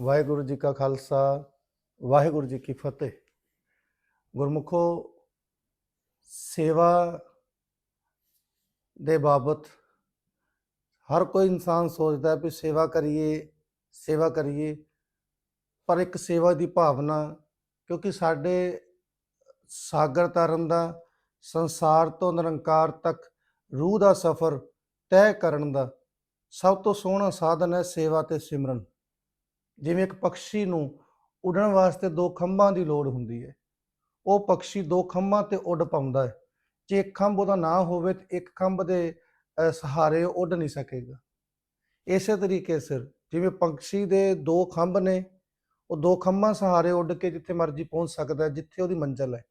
ਵਾਹਿਗੁਰੂ ਜੀ ਕਾ ਖਾਲਸਾ, ਵਾਹਿਗੁਰੂ ਜੀ ਕੀ ਫਤਿਹ। ਗੁਰਮੁਖੋ, ਸੇਵਾ ਦੇ ਬਾਬਤ ਹਰ ਕੋਈ ਇਨਸਾਨ ਸੋਚਦਾ ਹੈ ਵੀ ਸੇਵਾ ਕਰੀਏ ਸੇਵਾ ਕਰੀਏ, ਪਰ ਇੱਕ ਸੇਵਾ ਦੀ ਭਾਵਨਾ, ਕਿਉਂਕਿ ਸਾਡੇ ਸਾਗਰ ਤਰਨ ਦਾ ਸੰਸਾਰ ਤੋਂ ਨਿਰੰਕਾਰ ਤੱਕ ਰੂਹ ਦਾ ਸਫ਼ਰ ਤੈਅ ਕਰਨ ਦਾ ਸਭ ਤੋਂ ਸੋਹਣਾ ਸਾਧਨ ਹੈ ਸੇਵਾ ਤੇ ਸਿਮਰਨ। ਜਿਵੇਂ ਇੱਕ ਪੰਛੀ ਨੂੰ ਉੱਡਣ ਵਾਸਤੇ ਦੋ ਖੰਭਾਂ ਦੀ ਲੋੜ ਹੁੰਦੀ ਹੈ। ਉਹ ਪੰਛੀ ਦੋ ਖੰਭਾਂ ਤੇ ਉੱਡ ਪਾਉਂਦਾ ਹੈ। ਜੇ ਇੱਕ ਖੰਭ ਉਹਦਾ ਨਾ ਹੋਵੇ ਤੇ ਇੱਕ ਖੰਭ ਦੇ ਸਹਾਰੇ ਉੱਡ ਨਹੀਂ ਸਕੇਗਾ। ਇਸੇ ਤਰੀਕੇ ਸਿਰ, ਜਿਵੇਂ ਪੰਛੀ ਦੇ ਦੋ ਖੰਭ ਨੇ, ਉਹ ਦੋ ਖੰਭਾਂ ਸਹਾਰੇ ਉੱਡ ਕੇ ਜਿੱਥੇ ਮਰਜ਼ੀ ਪਹੁੰਚ ਸਕਦਾ ਹੈ, ਜਿੱਥੇ ਉਹਦੀ ਮੰਜ਼ਲ ਹੈ।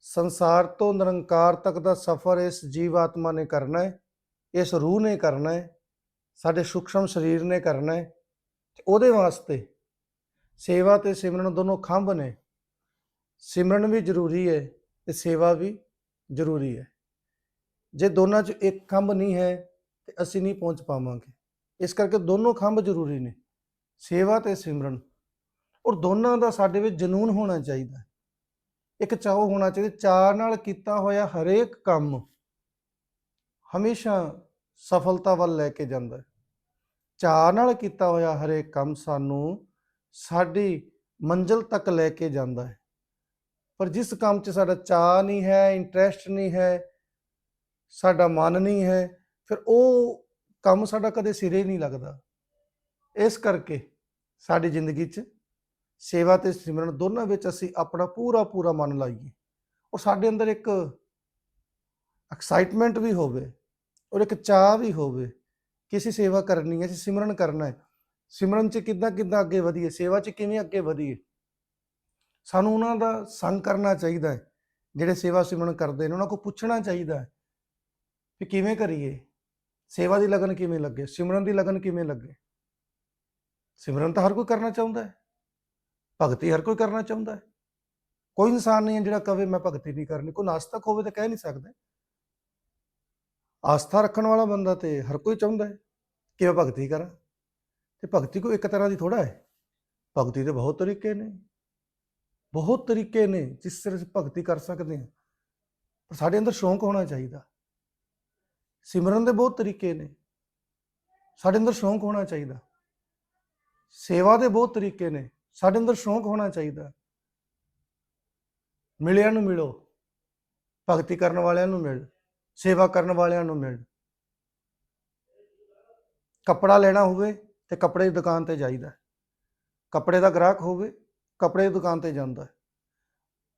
ਸੰਸਾਰ ਤੋਂ ਨਿਰੰਕਾਰ ਤੱਕ ਦਾ ਸਫ਼ਰ ਇਸ ਜੀਵ ਆਤਮਾ ਨੇ ਕਰਨਾ ਹੈ, ਇਸ ਰੂਹ ਨੇ ਕਰਨਾ ਹੈ, ਸਾਡੇ ਸੂਖਸ਼ਮ ਸਰੀਰ ਨੇ ਕਰਨਾ ਹੈ। ਉਹਦੇ ਵਾਸਤੇ ਸੇਵਾ ਤੇ ਸਿਮਰਨ ਦੋਨੋਂ ਖੰਭ ਨੇ। ਸਿਮਰਨ ਵੀ ਜ਼ਰੂਰੀ ਹੈ ਤੇ ਸੇਵਾ ਵੀ ਜ਼ਰੂਰੀ ਹੈ। ਜੇ ਦੋਨਾਂ 'ਚ ਇੱਕ ਖੰਭ ਨਹੀਂ ਹੈ ਤੇ ਅਸੀਂ ਨਹੀਂ ਪਹੁੰਚ ਪਾਵਾਂਗੇ। ਇਸ ਕਰਕੇ ਦੋਨੋਂ ਖੰਭ ਜ਼ਰੂਰੀ ਨੇ, ਸੇਵਾ ਤੇ ਸਿਮਰਨ। ਔਰ ਦੋਨਾਂ ਦਾ ਸਾਡੇ ਵਿੱਚ ਜਨੂਨ ਹੋਣਾ ਚਾਹੀਦਾ ਇੱਕ ਚਾਹ ਹੋਣਾ ਚਾਹੀਦਾ ਚਾਹ ਨਾਲ ਕੀਤਾ ਹੋਇਆ ਹਰੇਕ ਕੰਮ ਹਮੇਸ਼ਾ ਸਫਲਤਾ ਵੱਲ ਲੈ ਕੇ ਜਾਂਦਾ ਹੈ। ਚਾਅ ਨਾਲ ਕੀਤਾ ਹੋਇਆ ਹਰੇਕ ਕੰਮ ਸਾਨੂੰ ਸਾਡੀ ਮੰਜ਼ਿਲ ਤੱਕ ਲੈ ਕੇ ਜਾਂਦਾ ਹੈ। ਪਰ ਜਿਸ ਕੰਮ 'ਚ ਸਾਡਾ ਚਾਹ ਨਹੀਂ ਹੈ ਇੰਟਰਸਟ ਨਹੀਂ ਹੈ, ਸਾਡਾ ਮਨ ਨਹੀਂ ਹੈ, ਫਿਰ ਉਹ ਕੰਮ ਸਾਡਾ ਕਦੇ ਸਿਰੇ ਨਹੀਂ ਲੱਗਦਾ। ਇਸ ਕਰਕੇ ਸਾਡੀ ਜ਼ਿੰਦਗੀ 'ਚ ਸੇਵਾ ਤੇ ਸਿਮਰਨ ਦੋਨਾਂ ਵਿੱਚ ਅਸੀਂ ਆਪਣਾ ਪੂਰਾ ਪੂਰਾ ਮਨ ਲਾਈਏ। ਔਰ ਸਾਡੇ ਅੰਦਰ ਇੱਕ ਐਕਸਾਈਟਮੈਂਟ ਵੀ ਹੋਵੇ, ਔਰ ਇੱਕ ਚਾਹ ਵੀ ਹੋਵੇ ਕਿ ਅਸੀਂ ਸੇਵਾ ਕਰਨੀ ਹੈ, ਅਸੀਂ ਸਿਮਰਨ ਕਰਨਾ ਹੈ। ਸਿਮਰਨ 'ਚ ਕਿੱਦਾਂ ਕਿੱਦਾਂ ਅੱਗੇ ਵਧੀਏ? ਸੇਵਾ 'ਚ ਕਿਵੇਂ ਅੱਗੇ ਵਧੀਏ? ਸਾਨੂੰ ਉਹਨਾਂ ਦਾ ਸੰਗ ਕਰਨਾ ਚਾਹੀਦਾ ਹੈ, ਜਿਹੜੇ ਸੇਵਾ ਸਿਮਰਨ ਕਰਦੇ ਨੇ, ਉਹਨਾਂ ਕੋਲ ਪੁੱਛਣਾ ਚਾਹੀਦਾ ਹੈ ਕਿ ਕਿਵੇਂ ਕਰੀਏ? ਸੇਵਾ ਦੀ ਲਗਨ ਕਿਵੇਂ ਲੱਗੇ? ਸਿਮਰਨ ਦੀ ਲਗਨ ਕਿਵੇਂ ਲੱਗੇ? ਸਿਮਰਨ ਤਾਂ ਹਰ ਕੋਈ ਕਰਨਾ ਚਾਹੁੰਦਾ ਹੈ। ਭਗਤੀ ਹਰ ਕੋਈ ਕਰਨਾ ਚਾਹੁੰਦਾ ਹੈ। ਕੋਈ ਇਨਸਾਨ ਨਹੀਂ ਹੈ ਜਿਹੜਾ ਕਵੇ ਮੈਂ ਭਗਤੀ ਨਹੀਂ ਕਰਨੀ। ਕੋਈ ਨਾਸਤਕ ਹੋਵੇ ਤਾਂ ਕਹਿ ਨਹੀਂ ਸਕਦਾ। ਆਸਥਾ ਰੱਖਣ ਵਾਲਾ ਬੰਦਾ ਤੇ ਹਰ ਕੋਈ ਚਾਹੁੰਦਾ ਹੈ ਕਿ ਮੈਂ ਭਗਤੀ ਕਰਾਂ। ਤੇ ਭਗਤੀ ਕੋਈ ਇੱਕ ਤਰ੍ਹਾਂ ਦੀ ਥੋੜਾ ਹੈ। ਭਗਤੀ ਦੇ ਬਹੁਤ ਤਰੀਕੇ ਨੇ। ਬਹੁਤ ਤਰੀਕੇ ਨੇ ਜਿਸ ਤਰ੍ਹਾਂ ਅਸੀਂ ਭਗਤੀ ਕਰ ਸਕਦੇ ਹਾਂ। ਪਰ ਸਾਡੇ ਅੰਦਰ ਸ਼ੌਂਕ ਹੋਣਾ ਚਾਹੀਦਾ। ਸਿਮਰਨ ਦੇ ਬਹੁਤ ਤਰੀਕੇ ਨੇ। ਸਾਡੇ ਅੰਦਰ ਸ਼ੌਂਕ ਹੋਣਾ ਚਾਹੀਦਾ। ਸੇਵਾ ਦੇ ਬਹੁਤ ਤਰੀਕੇ ਨੇ। ਸਾਡੇ ਅੰਦਰ ਸ਼ੌਂਕ ਹੋਣਾ ਚਾਹੀਦਾ। ਮਿਲਿਆਂ ਨੂੰ ਮਿਲੋ। ਭਗਤੀ ਕਰਨ ਵਾਲਿਆਂ ਨੂੰ ਮਿਲ। ਸੇਵਾ ਕਰਨ ਵਾਲਿਆਂ ਨੂੰ ਮਿਲ ਕੱਪੜਾ ਲੈਣਾ ਹੋਵੇ ਤੇ ਕੱਪੜੇ ਦੀ ਦੁਕਾਨ ਤੇ ਜਾਈਦਾ ਕੱਪੜੇ ਦਾ ਗ੍ਰਾਹਕ ਹੋਵੇ, ਕੱਪੜੇ ਦੀ ਦੁਕਾਨ ਤੇ ਜਾਂਦਾ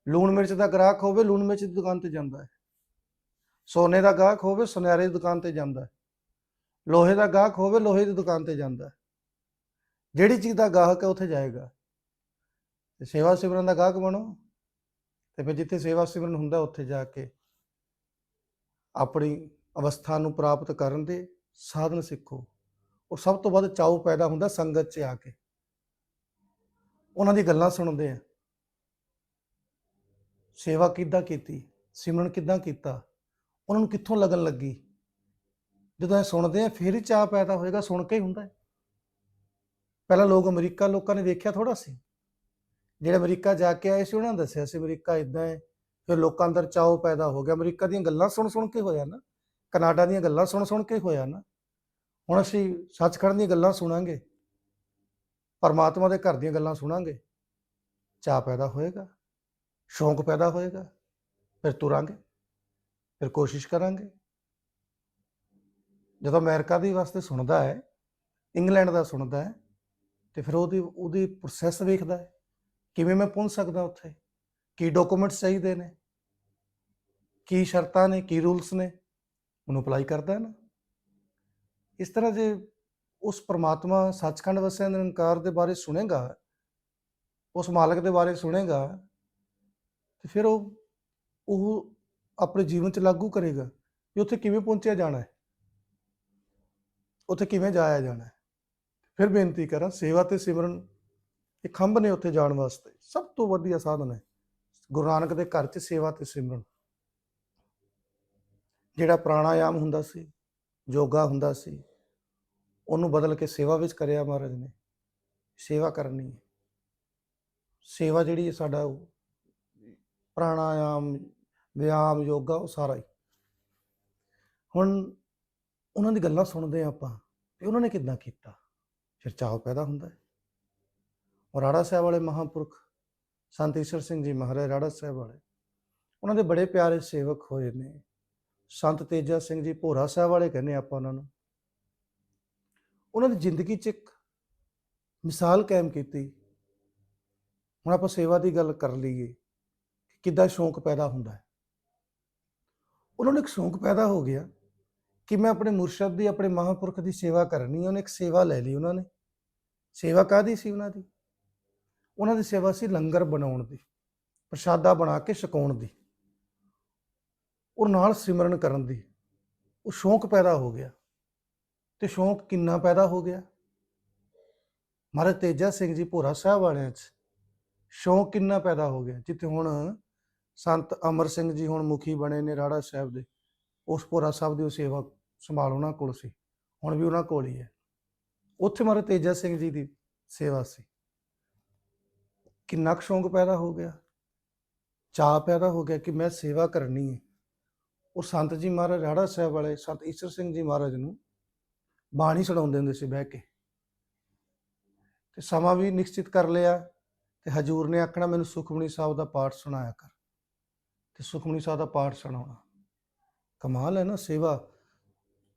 ਲੂਣ ਮਿਰਚ ਦਾ ਗ੍ਰਾਹਕ ਹੋਵੇ, ਲੂਣ ਮਿਰਚ ਦੀ ਦੁਕਾਨ ਤੇ ਜਾਂਦਾ ਹੈ। ਸੋਨੇ ਦਾ ਗਾਹਕ ਹੋਵੇ, ਸੁਨਿਆਰੇ ਦੀ ਦੁਕਾਨ ਤੇ ਜਾਂਦਾ ਹੈ। ਲੋਹੇ ਦਾ ਗਾਹਕ ਹੋਵੇ, ਲੋਹੇ ਦੀ ਦੁਕਾਨ ਤੇ ਜਾਂਦਾ ਹੈ। ਜਿਹੜੀ ਚੀਜ਼ ਦਾ ਗਾਹਕ ਹੈ, ਉੱਥੇ ਜਾਏਗਾ। ਤੇ ਸੇਵਾ ਸਿਮਰਨ ਦਾ ਗਾਹਕ ਬਣੋ। ਤੇ ਫਿਰ ਜਿੱਥੇ ਸੇਵਾ ਸਿਮਰਨ ਹੁੰਦਾ, ਉੱਥੇ ਜਾ ਕੇ ਆਪਣੀ ਅਵਸਥਾ ਨੂੰ ਪ੍ਰਾਪਤ ਕਰਨ ਦੇ ਸਾਧਨ ਸਿੱਖੋ। ਔਰ ਸਭ ਤੋਂ ਵੱਧ ਚਾਉ ਪੈਦਾ ਹੁੰਦਾ ਸੰਗਤ 'ਚ ਆ ਕੇ। ਉਹਨਾਂ ਦੀ ਗੱਲਾਂ ਸੁਣਦੇ ਆ। ਸੇਵਾ ਕਿੱਦਾਂ ਕੀਤੀ? ਸਿਮਰਨ ਕਿੱਦਾਂ ਕੀਤਾ? ਉਹਨਾਂ ਨੂੰ ਕਿੱਥੋਂ ਲੱਗਣ ਲੱਗੀ? ਜਦੋਂ ਇਹ ਸੁਣਦੇ ਆ, ਫਿਰ ਹੀ ਚਾਹ ਪੈਦਾ ਹੋਏਗਾ, ਸੁਣ ਕੇ ਹੀ ਹੁੰਦਾ। ਹੈ ਪਹਿਲਾਂ ਲੋਕ ਅਮਰੀਕਾ, ਲੋਕਾਂ ਨੇ ਵੇਖਿਆ ਥੋੜਾ ਸੀ। ਜਿਹੜੇ ਅਮਰੀਕਾ ਜਾ ਕੇ ਆਏ ਸੀ, ਉਹਨਾਂ ਨੇ ਦੱਸਿਆ ਸੀ, ਅਮਰੀਕਾ ਇਦਾਂ ਹੈ ਫਿਰ ਲੋਕਾਂ ਅੰਦਰ ਚਾਓ ਪੈਦਾ ਹੋ ਗਿਆ। ਅਮਰੀਕਾ ਦੀਆਂ ਗੱਲਾਂ ਸੁਣ ਸੁਣ ਕੇ ਹੋਇਆ ਨਾ, ਕਨਾਡਾ ਦੀਆਂ ਗੱਲਾਂ ਸੁਣ ਸੁਣ ਕੇ ਹੋਇਆ ਨਾ, ਹੁਣ ਅਸੀਂ ਸੱਚਖੰਡ ਦੀਆਂ ਗੱਲਾਂ ਸੁਣਾਂਗੇ, ਪਰਮਾਤਮਾ ਦੇ ਘਰ ਦੀਆਂ ਗੱਲਾਂ ਸੁਣਾਂਗੇ ਚਾਹ ਪੈਦਾ ਹੋਏਗਾ, ਸ਼ੌਂਕ ਪੈਦਾ ਹੋਏਗਾ, ਫਿਰ ਤੁਰਾਂਗੇ, ਫਿਰ ਕੋਸ਼ਿਸ਼ ਕਰਾਂਗੇ। ਜਦੋਂ ਅਮਰੀਕਾ ਦੀ ਵਾਸਤੇ ਸੁਣਦਾ ਹੈ, ਇੰਗਲੈਂਡ ਦਾ ਸੁਣਦਾ ਹੈ, ਤੇ ਫਿਰ ਉਹਦੀ ਉਹਦੀ ਪ੍ਰੋਸੈਸ ਵੇਖਦਾ ਹੈ, ਕਿਵੇਂ ਮੈਂ ਪਹੁੰਚ ਸਕਦਾ ਉੱਥੇ? ਕੀ ਡਾਕੂਮੈਂਟਸ ਚਾਹੀਦੇ ਨੇ? ਕੀ ਸ਼ਰਤਾਂ ਨੇ? ਕੀ ਰੂਲਸ ਨੇ? ਉਹਨੂੰ ਅਪਲਾਈ ਕਰਦਾ ਹੈ ਨਾ। ਇਸ ਤਰ੍ਹਾਂ ਜੇ ਉਸ ਪਰਮਾਤਮਾ ਸੱਚਖੰਡ ਵਸਿਆ ਨਿਰੰਕਾਰ ਦੇ ਬਾਰੇ ਸੁਣੇਗਾ, ਉਸ ਮਾਲਕ ਦੇ ਬਾਰੇ ਸੁਣੇਗਾ, ਤੇ ਫਿਰ ਉਹ ਉਹ ਆਪਣੇ ਜੀਵਨ 'ਚ ਲਾਗੂ ਕਰੇਗਾ ਕਿ ਉੱਥੇ ਕਿਵੇਂ ਪਹੁੰਚਿਆ ਜਾਣਾ ਹੈ। ਉੱਥੇ ਕਿਵੇਂ ਜਾਇਆ ਜਾਣਾ ਹੈ। ਫਿਰ ਬੇਨਤੀ ਕਰਾਂ, ਸੇਵਾ ਤੇ ਸਿਮਰਨ, ਇਹ ਖੰਭ ਨੇ ਉੱਥੇ ਜਾਣ ਵਾਸਤੇ। ਸਭ ਤੋਂ ਵਧੀਆ ਸਾਧਨ ਹੈ। ਗੁਰੂ ਨਾਨਕ ਦੇ ਘਰ 'ਚ ਸੇਵਾ ਤੇ ਸਿਮਰਨ। ਜਿਹੜਾ ਪ੍ਰਾਣਾਯਾਮ ਹੁੰਦਾ ਸੀ ਯੋਗਾ ਹੁੰਦਾ ਸੀ, ਉਹਨੂੰ ਬਦਲ ਕੇ ਸੇਵਾ ਵਿੱਚ ਕਰਿਆ ਮਹਾਰਾਜ ਨੇ। ਸੇਵਾ ਕਰਨੀ ਹੈ। ਸੇਵਾ ਜਿਹੜੀ ਹੈ ਸਾਡਾ ਉਹ, ਪ੍ਰਾਣਾਯਾਮ, ਵਿਆਮ, ਯੋਗਾ, ਉਹ ਸਾਰਾ ਹੀ। ਹੁਣ ਉਹਨਾਂ ਦੀ ਗੱਲਾਂ ਸੁਣਦੇ ਹਾਂ ਆਪਾਂ ਵੀ ਉਹਨਾਂ ਨੇ ਕਿੱਦਾਂ ਕੀਤਾ? ਫਿਰ ਚਾਅ ਪੈਦਾ ਹੁੰਦਾ ਹੈ। ਔਰ ਰਾੜਾ ਸਾਹਿਬ ਵਾਲੇ ਮਹਾਂਪੁਰਖ ਸੰਤ ਈਸ਼ਰ ਸਿੰਘ ਜੀ ਮਹਾਰਾਜ ਰਾੜਾ ਸਾਹਿਬ ਵਾਲੇ। ਉਹਨਾਂ ਦੇ ਬੜੇ ਪਿਆਰੇ ਸੇਵਕ ਹੋਏ ਨੇ। ਸੰਤ ਤੇਜਾ ਸਿੰਘ ਜੀ ਭੋਰਾ ਸਾਹਿਬ ਵਾਲੇ ਕਹਿੰਦੇ ਆਪਾਂ ਉਹਨਾਂ ਨੂੰ। ਉਹਨਾਂ ਦੀ ਜ਼ਿੰਦਗੀ 'ਚ ਇੱਕ ਮਿਸਾਲ ਕਾਇਮ ਕੀਤੀ। ਹੁਣ ਆਪਾਂ ਸੇਵਾ ਦੀ ਗੱਲ ਕਰ ਲਈਏ ਕਿੱਦਾਂ ਸ਼ੌਂਕ ਪੈਦਾ ਹੁੰਦਾ ਹੈ। ਉਹਨਾਂ ਨੂੰ ਇੱਕ ਸ਼ੌਂਕ ਪੈਦਾ ਹੋ ਗਿਆ ਕਿ ਮੈਂ ਆਪਣੇ ਮੁਰਸ਼ਦ ਦੀ, ਆਪਣੇ ਮਹਾਂਪੁਰਖ ਦੀ ਸੇਵਾ ਕਰਨੀ ਉਹਨੇ ਇੱਕ ਸੇਵਾ ਲੈ ਲਈ ਉਹਨਾਂ ਨੇ। ਸੇਵਾ ਕਾਦੀ ਸੀ ਉਹਨਾਂ ਦੀ? ਉਹਨਾਂ ਦੀ ਸੇਵਾ ਸੀ ਲੰਗਰ ਬਣਾਉਣ ਦੀ, ਪ੍ਰਸ਼ਾਦਾ ਬਣਾ ਕੇ ਛਕਾਉਣ ਦੀ। ਔਰ ਨਾਲ ਸਿਮਰਨ ਕਰਨ ਦੀ। ਉਹ ਸ਼ੌਂਕ ਪੈਦਾ ਹੋ ਗਿਆ ਤੇ ਸ਼ੌਂਕ ਕਿੰਨਾ ਪੈਦਾ ਹੋ ਗਿਆ? ਮਹਾਰਾਜ ਤੇਜਾ ਸਿੰਘ ਜੀ ਭੋਰਾ ਸਾਹਿਬ ਵਾਲਿਆਂ 'ਚ ਸ਼ੌਂਕ ਕਿੰਨਾ ਪੈਦਾ ਹੋ ਗਿਆ? ਜਿੱਥੇ ਹੁਣ ਸੰਤ ਅਮਰ ਸਿੰਘ ਜੀ ਹੁਣ ਮੁਖੀ ਬਣੇ ਨੇ ਰਾੜਾ ਸਾਹਿਬ ਦੇ, ਉਸ ਭੋਰਾ ਸਾਹਿਬ ਦੀ ਉਹ ਸੇਵਾ ਸੰਭਾਲ ਉਹਨਾਂ ਕੋਲ ਸੀ, ਹੁਣ ਵੀ ਉਹਨਾਂ ਕੋਲ ਹੀ ਹੈ। ਉੱਥੇ ਮਹਾਰਾਜ ਤੇਜਾ ਸਿੰਘ ਜੀ ਦੀ ਸੇਵਾ ਸੀ। ਕਿੰਨਾ ਕੁ ਸ਼ੌਂਕ ਪੈਦਾ ਹੋ ਗਿਆ? ਚਾਅ ਪੈਦਾ ਹੋ ਗਿਆ ਕਿ ਮੈਂ ਸੇਵਾ ਕਰਨੀ ਹੈ ਉਹ ਸੰਤ ਜੀ ਮਹਾਰਾਜ, ਰਾੜਾ ਸਾਹਿਬ ਵਾਲੇ ਸੰਤ ਈਸ਼ਰ ਸਿੰਘ ਜੀ ਮਹਾਰਾਜ ਨੂੰ ਬਾਣੀ ਸੁਣਾਉਂਦੇ ਹੁੰਦੇ ਸੀ ਬਹਿ ਕੇ। ਤੇ ਸਮਾਂ ਵੀ ਨਿਸ਼ਚਿਤ ਕਰ ਲਿਆ ਤੇ ਹਜੂਰ ਨੇ ਆਖਣਾ, ਮੈਨੂੰ ਸੁਖਮਨੀ ਸਾਹਿਬ ਦਾ ਪਾਠ ਸੁਣਾਇਆ ਕਰ। ਤੇ ਸੁਖਮਨੀ ਸਾਹਿਬ ਦਾ ਪਾਠ ਸੁਣਾਉਣਾ। ਕਮਾਲ ਹੈ ਨਾ ਸੇਵਾ।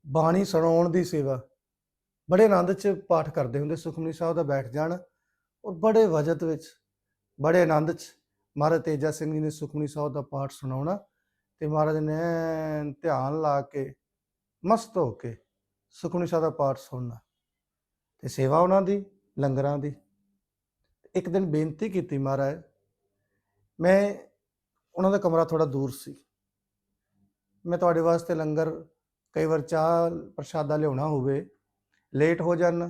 ਬਾਣੀ ਸੁਣਾਉਣ ਦੀ ਸੇਵਾ। ਬੜੇ ਆਨੰਦ ਚ ਪਾਠ ਕਰਦੇ ਹੁੰਦੇ ਸੁਖਮਨੀ ਸਾਹਿਬ ਦਾ ਬੈਠ ਜਾਣ ਔਰ ਬੜੇ ਵਜਤ ਵਿੱਚ ਬੜੇ ਆਨੰਦ ਚ। ਮਹਾਰਾਜ ਤੇਜਾ ਸਿੰਘ ਜੀ ਨੇ ਸੁਖਮਨੀ ਸਾਹਿਬ ਦਾ ਪਾਠ ਸੁਣਾਉਣਾ ਤੇ ਮਹਾਰਾਜ ਨੇ ਧਿਆਨ ਲਾ ਕੇ ਮਸਤ ਹੋ ਕੇ ਸੁਖਮਨੀ ਸਾਹਿਬ ਦਾ ਪਾਠ ਸੁਣਨਾ ਤੇ ਸੇਵਾ ਉਹਨਾਂ ਦੀ, ਲੰਗਰਾਂ ਦੀ। ਇੱਕ ਦਿਨ ਬੇਨਤੀ ਕੀਤੀ ਮਹਾਰਾਜ, ਮੈਂ ਉਹਨਾਂ ਦਾ ਕਮਰਾ ਥੋੜਾ ਦੂਰ ਸੀ। ਮੈਂ ਤੁਹਾਡੇ ਵਾਸਤੇ ਲੰਗਰ ਕਈ ਵਾਰ ਚਾਹ ਪ੍ਰਸ਼ਾਦਾ ਲਿਆਉਣਾ ਹੋਵੇ, ਲੇਟ ਹੋ ਜਾਣ।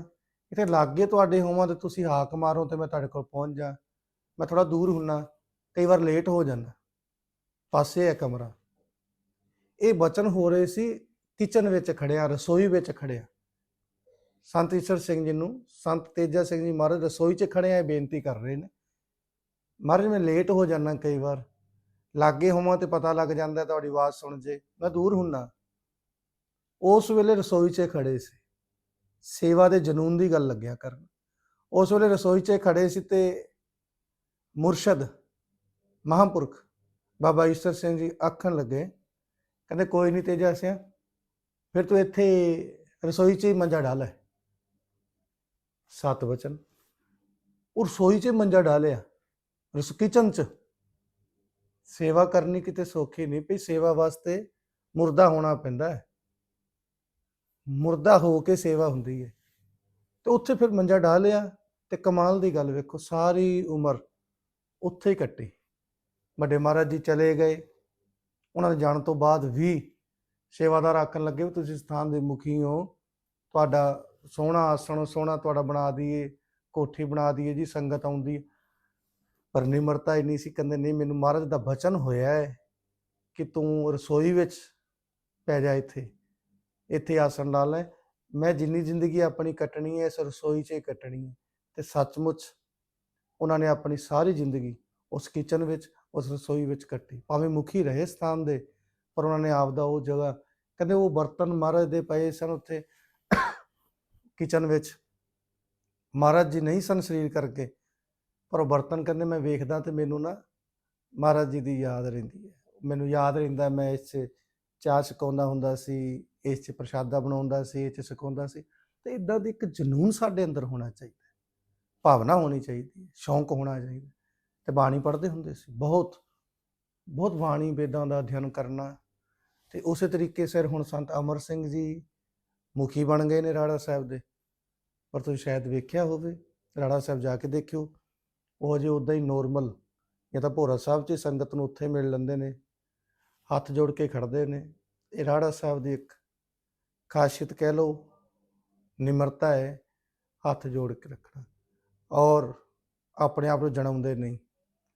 ਇੱਥੇ ਲਾਗੇ ਤੁਹਾਡੇ ਹੋਵਾਂ ਤੇ ਤੁਸੀਂ ਹਾਕ ਮਾਰੋ ਤੇ ਮੈਂ ਤੁਹਾਡੇ ਕੋਲ ਪਹੁੰਚ ਜਾ। ਮੈਂ ਥੋੜਾ ਦੂਰ ਹੁੰਨਾ, ਕਈ ਵਾਰ ਲੇਟ ਹੋ ਜਾਂਦਾ। ਪਾਸੇ ਹੈ ਕਮਰਾ। ਇਹ ਬਚਨ ਹੋ ਰਹੇ ਸੀ, ਕਿਚਨ ਵਿੱਚ ਖੜਿਆ, ਰਸੋਈ ਵਿੱਚ ਖੜਿਆ। ਸੰਤ ਈਸ਼ਰ ਸਿੰਘ ਜੀ ਨੂੰ, ਸੰਤ ਤੇਜਾ ਸਿੰਘ ਜੀ ਮਹਾਰਾਜ ਰਸੋਈ 'ਚ ਖੜੇ ਇਹ ਬੇਨਤੀ ਕਰ ਰਹੇ ਨੇ। ਮਹਾਰਾਜ, ਮੈਂ ਲੇਟ ਹੋ ਜਾਂਦਾ ਕਈ ਵਾਰ। ਲਾਗੇ ਹੋਵਾਂ ਤੇ ਪਤਾ ਲੱਗ ਜਾਂਦਾ, ਤੁਹਾਡੀ ਆਵਾਜ਼ ਸੁਣ ਜੇ। ਮੈਂ ਦੂਰ ਹੁੰਨਾ। ਉਸ ਵੇਲੇ ਰਸੋਈ 'ਚ ਖੜੇ ਸੀ। ਸੇਵਾ ਦੇ ਜਨੂਨ ਦੀ ਗੱਲ ਲੱਗਿਆ ਕਰਨ। ਉਸ ਵੇਲੇ ਰਸੋਈ 'ਚ ਖੜੇ ਸੀ ਤੇ ਮੁਰਸ਼ਦ ਮਹਾਂਪੁਰਖ ਬਾਬਾ ਈਸ਼ਰ ਸਿੰਘ ਜੀ ਆਖਣ ਲੱਗੇ, ਕਹਿੰਦੇ, ਕੋਈ ਨਹੀਂ ਤੇਜਾ ਸਿਆ, ਫਿਰ ਤੂੰ ਇੱਥੇ ਰਸੋਈ 'ਚ ਹੀ ਮੰਜਾ ਡਾਲ ਸਤ ਵਚਨ। ਉਹ ਰਸੋਈ 'ਚ ਹੀ ਮੰਜਾ ਡਾਲਿਆ, ਰਸ, ਕਿਚਨ 'ਚ। ਸੇਵਾ ਕਰਨੀ ਕਿਤੇ ਸੌਖੀ ਨਹੀਂ ਪਈ, ਸੇਵਾ ਵਾਸਤੇ ਮੁਰਦਾ ਹੋਣਾ ਪੈਂਦਾ ਹੈ। ਮੁਰਦਾ ਹੋ ਕੇ ਸੇਵਾ ਹੁੰਦੀ ਹੈ। ਤੇ ਉੱਥੇ ਫਿਰ ਮੰਜਾ ਡਾਲਿਆ ਤੇ ਕਮਾਲ ਦੀ ਗੱਲ ਵੇਖੋ, ਸਾਰੀ ਉਮਰ ਉੱਥੇ ਹੀ ਕੱਟੀ। ਵੱਡੇ ਮਹਾਰਾਜ ਜੀ ਚਲੇ ਗਏ। ਉਹਨਾਂ ਦੇ ਜਾਣ ਤੋਂ ਬਾਅਦ ਵੀ ਸੇਵਾਦਾਰ ਆਖਣ ਲੱਗੇ ਵੀ ਤੁਸੀਂ ਸਥਾਨ ਦੇ ਮੁਖੀ ਹੋ। ਤੁਹਾਡਾ ਸੋਹਣਾ ਆਸਣ, ਸੋਹਣਾ ਤੁਹਾਡਾ ਬਣਾ ਦਈਏ, ਕੋਠੀ ਬਣਾ ਦਈਏ, ਜੀ ਸੰਗਤ ਆਉਂਦੀ ਪਰ ਨਿਮਰਤਾ ਇੰਨੀ ਸੀ, ਕਹਿੰਦੇ ਨਹੀਂ, ਮੈਨੂੰ ਮਹਾਰਾਜ ਦਾ ਬਚਨ ਹੋਇਆ ਹੈ ਕਿ ਤੂੰ ਰਸੋਈ ਵਿੱਚ ਪੈ ਜਾ ਇੱਥੇ। ਇੱਥੇ ਆਸਣ ਲਾ ਲੈ। ਮੈਂ ਜਿੰਨੀ ਜ਼ਿੰਦਗੀ ਆਪਣੀ ਕੱਟਣੀ ਹੈ, ਇਸ ਰਸੋਈ 'ਚ ਹੀ ਕੱਟਣੀ ਹੈ। ਤੇ ਸੱਚਮੁੱਚ ਉਹਨਾਂ ਨੇ ਆਪਣੀ ਸਾਰੀ ਜ਼ਿੰਦਗੀ ਉਸ ਕਿਚਨ ਵਿੱਚ, ਉਸ ਰਸੋਈ ਵਿੱਚ ਕੱਟੀ। ਭਾਵੇਂ ਮੁਖੀ ਰਹੇ ਸਥਾਨ ਦੇ, ਪਰ ਉਹਨਾਂ ਨੇ ਆਪਦਾ ਉਹ ਜਗ੍ਹਾ, ਕਹਿੰਦੇ ਉਹ ਬਰਤਨ ਮਹਾਰਾਜ ਦੇ ਪਏ ਸਨ ਉੱਥੇ ਕਿਚਨ ਵਿੱਚ। ਮਹਾਰਾਜ ਜੀ ਨਹੀਂ ਸਨ ਸਰੀਰ ਕਰਕੇ, ਪਰ ਉਹ ਬਰਤਨ ਕਹਿੰਦੇ ਮੈਂ ਵੇਖਦਾ ਤੇ ਮੈਨੂੰ ਨਾ ਮਹਾਰਾਜ ਜੀ ਦੀ ਯਾਦ ਰਹਿੰਦੀ ਹੈ। ਮੈਨੂੰ ਯਾਦ ਰਹਿੰਦਾ ਮੈਂ ਇਸ 'ਚ ਚਾਹ ਛਕਾਉਂਦਾ ਹੁੰਦਾ ਸੀ, ਇਸ 'ਚ ਪ੍ਰਸ਼ਾਦਾ ਬਣਾਉਂਦਾ ਸੀ, ਇਸ 'ਚ ਛਕਾਉਂਦਾ ਸੀ। ਤੇ ਇਦਾਂ ਦੀ ਇੱਕ ਜਨੂਨ ਸਾਡੇ ਅੰਦਰ ਹੋਣਾ ਚਾਹੀਦਾ ਭਾਵਨਾ ਹੋਣੀ ਚਾਹੀਦੀ ਹੈ, ਸ਼ੌਂਕ ਹੋਣਾ ਚਾਹੀਦਾ ਤੇ ਬਾਣੀ ਪੜ੍ਹਦੇ ਹੁੰਦੇ ਸੀ, ਬਹੁਤ ਬਹੁਤ ਬਾਣੀ ਵੇਦਾਂ ਦਾ ਅਧਿਐਨ ਕਰਨਾ। ਤੇ ਉਸੇ ਤਰੀਕੇ ਸਿਰ ਹੁਣ ਸੰਤ ਅਮਰ ਸਿੰਘ ਜੀ ਮੁਖੀ ਬਣ ਗਏ ਨੇ ਰਾੜਾ ਸਾਹਿਬ ਦੇ। ਪਰ ਤੁਸੀਂ ਸ਼ਾਇਦ ਵੇਖਿਆ ਹੋਵੇ, ਰਾੜਾ ਸਾਹਿਬ ਜਾ ਕੇ ਦੇਖਿਓ, ਉਹ ਜੇ ਉਦਾਂ ਹੀ ਨੋਰਮਲ ਜਾਂ ਤਾਂ ਭੋਰਾ ਸਾਹਿਬ 'ਚ ਸੰਗਤ ਨੂੰ ਉੱਥੇ ਮਿਲ ਲੈਂਦੇ ਨੇ, ਹੱਥ ਜੋੜ ਕੇ ਖੜਦੇ ਨੇ। ਇਹ ਰਾੜਾ ਸਾਹਿਬ ਦੀ ਇੱਕ ਖਾਸੀਅਤ ਕਹਿ ਲਓ, ਨਿਮਰਤਾ ਹੈ, ਹੱਥ ਜੋੜ ਕੇ ਰੱਖਣਾ। ਔਰ ਆਪਣੇ ਆਪ ਨੂੰ ਜਣਾਉਂਦੇ ਨਹੀਂ।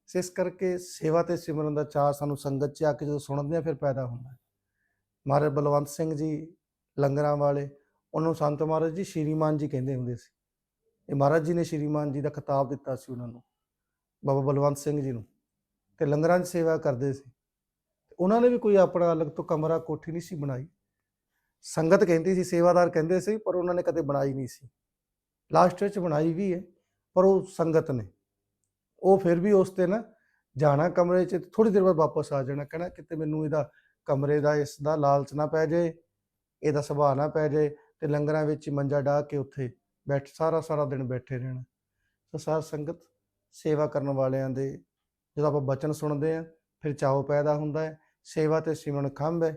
ਸੋ ਇਸ ਕਰਕੇ ਸੇਵਾ ਤੇ ਸਿਮਰਨ ਦਾ ਚਾਹ ਸਾਨੂੰ ਸੰਗਤ 'ਚ ਆ ਕੇ ਜਦੋਂ ਸੁਣਦੇ ਆ ਫਿਰ ਪੈਦਾ ਹੁੰਦਾ। ਹੈ ਮਹਾਰਾਜ ਬਲਵੰਤ ਸਿੰਘ ਜੀ ਲੰਗਰਾਂ ਵਾਲੇ, ਉਹਨੂੰ ਸੰਤ ਮਹਾਰਾਜ ਜੀ ਸ਼੍ਰੀਮਾਨ ਜੀ ਕਹਿੰਦੇ ਹੁੰਦੇ ਸੀ। ਇਹ ਮਹਾਰਾਜ ਜੀ ਨੇ ਸ਼੍ਰੀਮਾਨ ਜੀ ਦਾ ਖਿਤਾਬ ਦਿੱਤਾ ਸੀ ਉਹਨਾਂ ਨੂੰ, ਬਾਬਾ ਬਲਵੰਤ ਸਿੰਘ ਜੀ ਨੂੰ। ਤੇ ਲੰਗਰਾਂ 'ਚ ਸੇਵਾ ਕਰਦੇ ਸੀ। ਉਹਨਾਂ ਨੇ ਵੀ ਕੋਈ ਆਪਣਾ ਅਲੱਗ ਤੋਂ ਕਮਰਾ, ਕੋਠੀ ਨਹੀਂ ਸੀ ਬਣਾਈ। ਸੰਗਤ ਕਹਿੰਦੀ ਸੀ, ਸੇਵਾਦਾਰ ਕਹਿੰਦੇ ਸੀ, ਪਰ ਉਹਨਾਂ ਨੇ ਕਦੇ ਬਣਾਈ ਨਹੀਂ ਸੀ। ਲਾਸਟ ਵਿੱਚ ਬਣਾਈ ਵੀ ਹੈ। ਪਰ ਉਹ ਸੰਗਤ ਨੇ। ਉਹ ਫਿਰ ਵੀ ਉਸ ਤੇ ਨਾ ਜਾਣਾ ਕਮਰੇ 'ਚ ਥੋੜੀ ਦੇਰ ਬਾਅਦ ਵਾਪਸ ਆ ਜਾਣਾ, ਕਹਿਣਾ ਕਿਤੇ ਮੈਨੂੰ ਇਹਦਾ ਕਮਰੇ ਦਾ, ਇਸ ਦਾ ਲਾਲਚ ਨਾ ਪੈ ਜਾਏ, ਇਹਦਾ ਸੁਭਾਅ ਨਾ ਪੈ ਜਾਏ ਤੇ ਲੰਗਰਾਂ ਵਿੱਚ ਮੰਜਾ ਢਾ ਕੇ ਉੱਥੇ ਬੈਠ, ਸਾਰਾ ਸਾਰਾ ਦਿਨ ਬੈਠੇ ਰਹਿਣਾ। ਸੋ ਸਾਧ ਸੰਗਤ ਸੇਵਾ ਕਰਨ ਵਾਲਿਆਂ ਦੇ, ਜਦੋਂ ਆਪਾਂ ਬਚਨ ਸੁਣਦੇ ਆ ਫਿਰ ਚਾਉ ਪੈਦਾ ਹੁੰਦਾ ਹੈ। ਸੇਵਾ ਤੇ ਸਿਮਰਨ ਖੰਭ ਹੈ।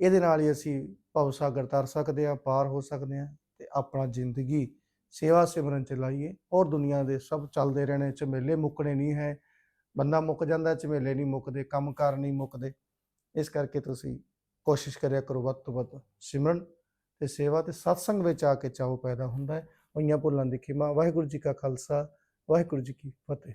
ਇਹਦੇ ਨਾਲ ਹੀ ਅਸੀਂ ਭਵ ਸਾਗਰ ਤਰ ਸਕਦੇ ਆ ਪਾਰ ਹੋ ਸਕਦੇ ਆ ਤੇ ਆਪਣਾ ਜ਼ਿੰਦਗੀ ਸੇਵਾ ਸਿਮਰਨ ਚ ਲਾਈਏ। ਔਰ ਦੁਨੀਆ ਦੇ ਸਭ ਚੱਲਦੇ ਰਹਿਣੇ, ਝਮੇਲੇ ਮੁੱਕਣੇ ਨਹੀਂ ਹੈ। ਬੰਦਾ ਮੁੱਕ ਜਾਂਦਾ, ਝਮੇਲੇ ਨਹੀਂ ਮੁੱਕਦੇ, ਕੰਮਕਾਰ ਨਹੀਂ ਮੁੱਕਦੇ। ਇਸ ਕਰਕੇ ਤੁਸੀਂ ਕੋਸ਼ਿਸ਼ ਕਰਿਆ ਕਰੋ ਵੱਧ ਤੋਂ ਵੱਧ ਸਿਮਰਨ ਤੇ ਸੇਵਾ ਤੇ ਸਤਸੰਗ ਵਿੱਚ ਆ ਕੇ ਚਾਉ ਪੈਦਾ ਹੁੰਦਾ ਹੈ। ਹੋਈਆਂ ਭੁੱਲਾਂ ਦੀ ਖਿਮਾ। ਵਾਹਿਗੁਰੂ ਜੀ ਕਾ ਖਾਲਸਾ, ਵਾਹਿਗੁਰੂ ਜੀ ਕੀ ਫਤਿਹ।